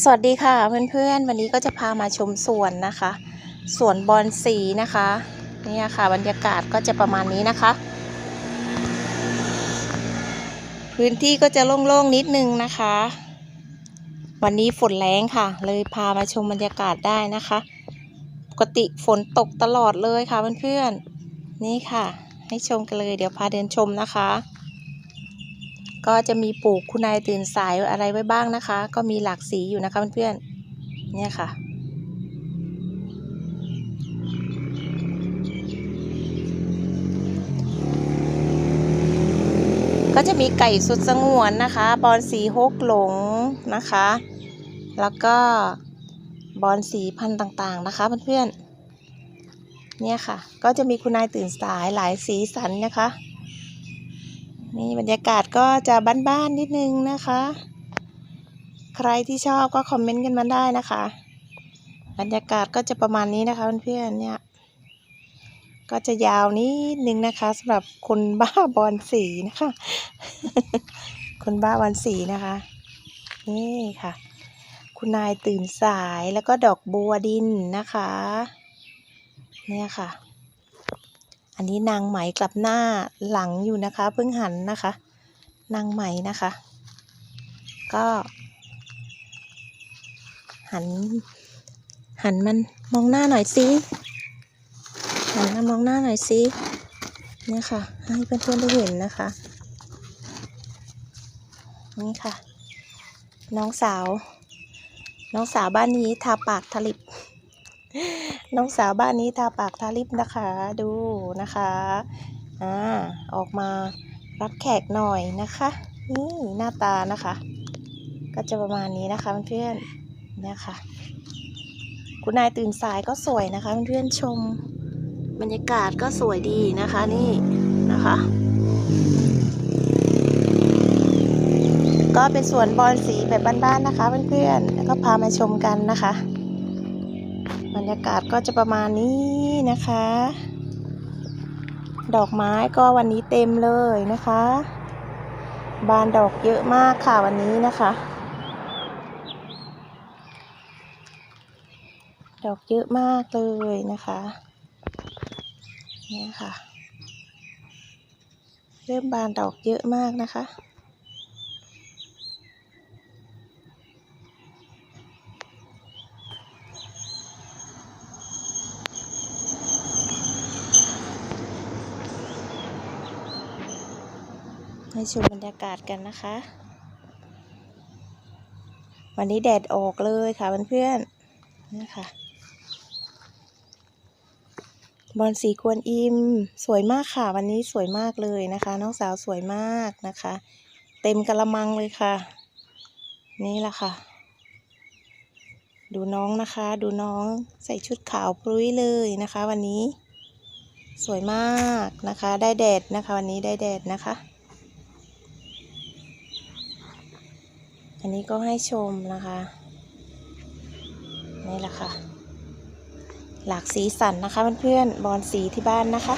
สวัสดีค่ะเพื่อนๆ วันนี้ก็จะพามาชมสวนนะคะ สวนบอนสีนะคะนี่ค่ะ บรรยากาศก็จะประมาณนี้นะคะ พื้นที่ก็จะโล่งๆนิดนึงนะคะ วันนี้ฝนแรงค่ะ เลยพามาชมบรรยากาศได้นะคะ ปกติฝนตกตลอดเลยค่ะเพื่อนๆนี่ค่ะ ให้ชมกันเลยเดี๋ยวพาเดินชมนะคะ ก็จะมีปลูกคุณนายตื่นสายอะไรไว้บ้างนะคะ ก็มีหลากสีอยู่นะคะเพื่อนๆเนี่ยค่ะ ก็จะมีไก่สุดสงวนนะคะ บอลสีฮกหลงนะคะ แล้วก็บอลสีพันธุ์ต่างๆนะคะเพื่อนๆเนี่ยค่ะ ก็จะมีคุณนายตื่นสายหลายสีสันนะคะ นี่บรรยากาศก็จะบ้านๆนิดนึงนะคะ ใครที่ชอบก็คอมเมนต์กันมาได้นะคะ บรรยากาศก็จะประมาณนี้นะคะเพื่อนๆเนี่ย ก็จะยาวนิดนึงนะคะสำหรับคนบ้าบอลสีนะคะ คนบ้าบอลสีนะคะ นี่ค่ะ คุณนายตื่นสายแล้วก็ดอกบัวดินนะคะ เนี่ยค่ะ อันนี้นางไหมกลับหน้าหลังอยู่นะคะเพิ่งหันนะคะ นางไหมนะคะ ก็ หัน หันมันมองหน้าหน่อยสิหันมามองหน้าหน่อยสิเนี่ยค่ะ ให้เพื่อนๆได้เห็นนะคะ นี่ค่ะ น้องสาว น้องสาวบ้านนี้ทาปากทาลิป น้องสาวบ้านนี้ทาปากทาลิปนะคะดูนะคะอ่าออกมารับแขกหน่อยนะคะ นี่หน้าตานะคะ ก็จะประมาณนี้นะคะเพื่อนๆเนี่ยค่ะ คุณนายตื่นสายก็สวยนะคะเพื่อนๆชมบรรยากาศก็สวยดีนะคะนี่นะคะ ก็เป็นสวนบอลสีแบบบ้านๆนะคะเพื่อนๆแล้วก็พามาชมกันนะคะ บรรยากาศก็จะประมาณนี้นะคะ ดอกไม้ก็วันนี้เต็มเลยนะคะ บานดอกเยอะมากค่ะวันนี้นะคะ ดอกเยอะมากเลยนะคะเนี่ยค่ะ เริ่มบานดอกเยอะมากนะคะ ให้ชมบรรยากาศกันนะคะ วันนี้แดดออกเลยค่ะเพื่อนๆนี่ค่ะบอลสีกวนอิม สวยมากค่ะ วันนี้สวยมากเลยนะคะ น้องสาวสวยมากนะคะ เต็มกระมังเลยค่ะ นี่แหละค่ะ ดูน้องนะคะ ดูน้องใส่ชุดขาวปรุ้ยเลยนะคะ วันนี้สวยมากนะคะ ได้แดดนะคะ วันนี้ได้แดดนะคะ อันนี้ก็ให้ชมนะคะนี่แหละค่ะ หลากสีสันนะคะเพื่อนๆบอลสีที่บ้านนะคะ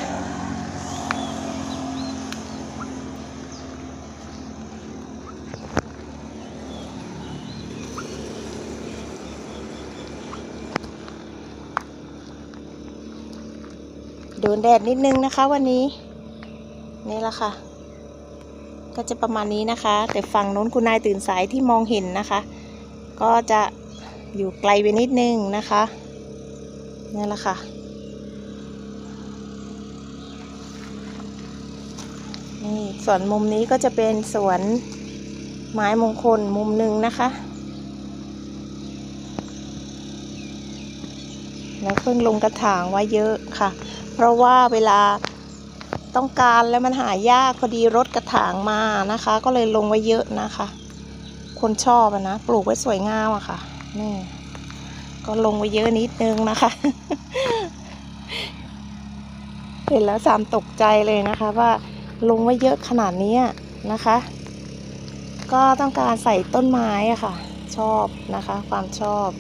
โดนแดดนิดนึงนะคะวันนี้ นี่แหละค่ะ ก็จะประมาณนี้นะคะ แต่ฝั่งโน้นคุณนายตื่นสายที่มองเห็นนะคะ ก็จะอยู่ไกลไปนิดนึงนะคะนี่แหละค่ะนี่ส่วนมุมนี้ก็จะเป็นสวนไม้มงคลมุมหนึ่งนะคะ แล้วเพิ่งลงกระถางไว้เยอะค่ะ เพราะว่าเวลา ต้องการแล้วมันหายากพอดีรถกระถางมานะคะ ก็เลยลงไว้เยอะนะคะ คนชอบนะ ปลูกไว้สวยงามอะค่ะนี่ก็ลงไว้เยอะนิดนึงนะคะ เห็นแล้วสามตกใจเลยนะคะว่าลงไว้เยอะขนาดนี้นะคะ ก็ต้องการใส่ต้นไม้อะค่ะ ชอบนะคะ ความชอบ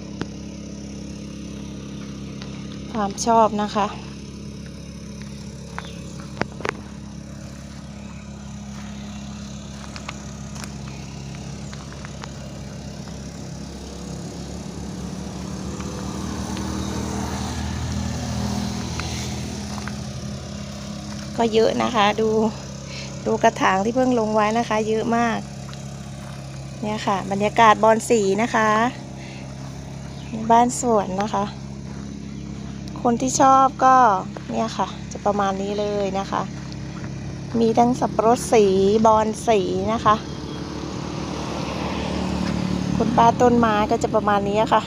ความชอบนะคะ ก็เยอะนะคะ ดูดูกระถางที่เพิ่งลงไว้นะคะ เยอะมาก เนี่ยค่ะ บรรยากาศบอนสีนะคะ บ้านสวนนะคะ คนที่ชอบก็เนี่ยค่ะ จะประมาณนี้เลยนะคะ มีทั้งสับปะรดสีบอนสีนะคะคุณป้าต้นไม้ก็จะประมาณนี้ค่ะ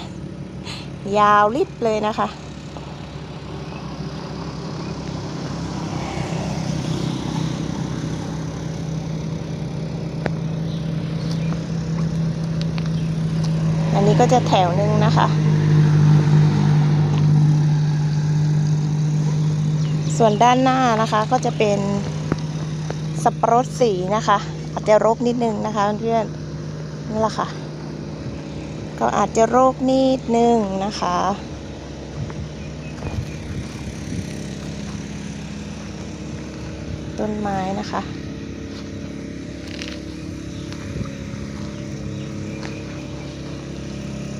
ยาวลิบเลยนะคะ อันนี้ก็จะแถวหนึ่งนะคะ ส่วนด้านหน้านะคะก็จะเป็นสับปะรดสีนะคะ อาจจะรกนิดนึงนะคะเพื่อนนี่แหละค่ะ ก็อาจจะโรคนิดนึงนะคะต้นไม้นะคะ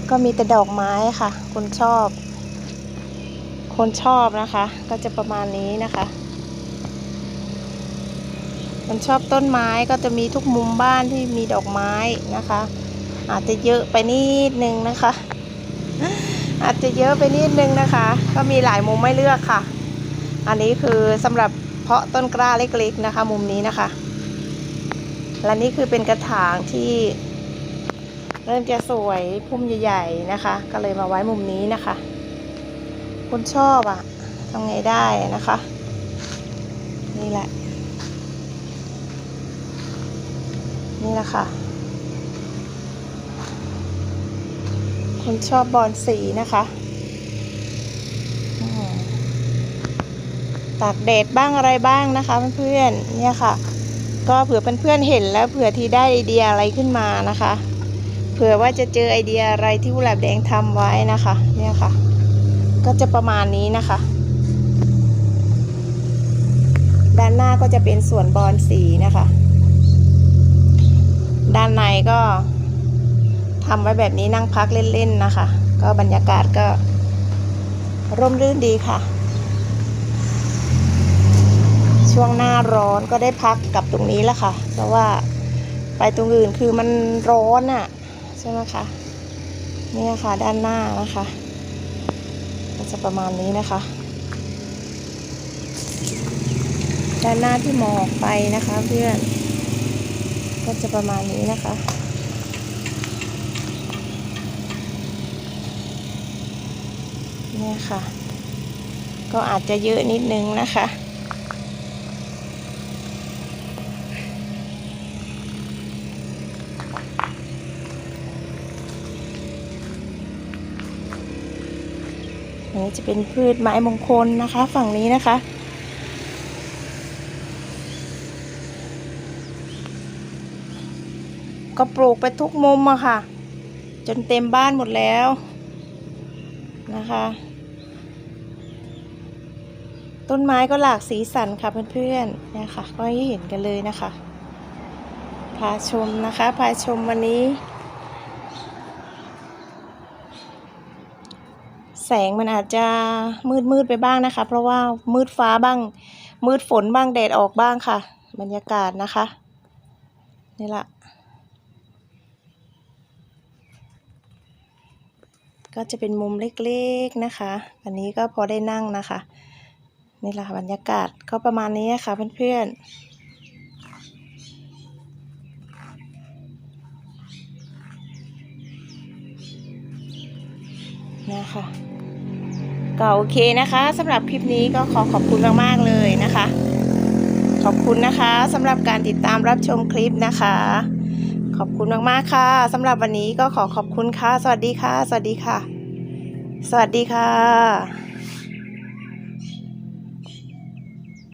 ก็มีแต่ดอกไม้ค่ะ คนชอบ คนชอบนะคะ ก็จะประมาณนี้นะคะ คนชอบต้นไม้ก็จะมีทุกมุมบ้านที่มีดอกไม้นะคะ อาจจะเยอะไปนิดนึงนะคะ อาจจะเยอะไปนิดนึงนะคะ ก็มีหลายมุมไม่เลือกค่ะ อันนี้คือสำหรับเพาะต้นกล้าเล็กๆนะคะ มุมนี้นะคะ และนี่คือเป็นกระถางที่ เริ่มจะสวยพุ่มใหญ่ๆนะคะ ก็เลยมาไว้มุมนี้นะคะ คนชอบอะ่ะทำไงได้นะคะ นี่แหละ นี่แหละค่ะ คนชอบบอลสีนะคะตากแดดบ้างอะไรบ้างนะคะเพื่อนๆเนี่ยค่ะ ก็เผื่อเพื่อนๆเห็นแล้วเผื่อที่ได้ไอเดียอะไรขึ้นมานะคะ เผื่อว่าจะเจอไอเดียอะไรที่กุหลาบแดงทำไว้นะคะ เนี่ยค่ะ ก็จะประมาณนี้นะคะ ด้านหน้าก็จะเป็นส่วนบอลสีนะคะ ด้านในก็ทำไว้แบบนี้นั่งพักเล่นๆนะคะ ก็บรรยากาศก็ร่มรื่นดีค่ะ ช่วงหน้าร้อนก็ได้พักกับตรงนี้แล้วค่ะ เพราะว่าไปตรงอื่นคือมันร้อนอะ่ะ ใช่ไหมคะนี่ค่ะด้านหน้านะคะก็จะประมาณนี้นะคะ ด้านหน้าที่มองออกไปนะคะเพื่อน ก็จะประมาณนี้นะคะเนี่ยค่ะ ก็อาจจะเยอะนิดนึงนะคะ จะเป็นพืชไม้มงคลนะคะ ฝั่งนี้นะคะ ก็ปลูกไปทุกมุมอะค่ะ จนเต็มบ้านหมดแล้วนะคะ ต้นไม้ก็หลากสีสันค่ะเพื่อนๆเนี่ยค่ะก็ให้เห็นกันเลยนะคะ พาชมนะคะ พาชมวันนี้ แสงมันอาจจะมืดมืดๆไปบ้างนะคะ เพราะว่ามืดฟ้าบ้าง มืดฝนบ้างแดดออกบ้างค่ะ บรรยากาศนะคะ นี่แหละก็จะเป็นมุมเล็กๆนะคะ อันนี้ก็พอได้นั่งนะคะ นี่แหละค่ะบรรยากาศก็ประมาณนี้ค่ะเพื่อนๆนะคะ ก็โอเคนะคะสำหรับคลิปนี้ก็ขอขอบคุณมาก ๆ เลยนะคะ ขอบคุณนะคะสำหรับการติดตามรับชมคลิปนะคะ ขอบคุณมาก ๆ ค่ะสำหรับวันนี้ก็ขอขอบคุณค่ะ สวัสดีค่ะ สวัสดีค่ะ สวัสดีค่ะ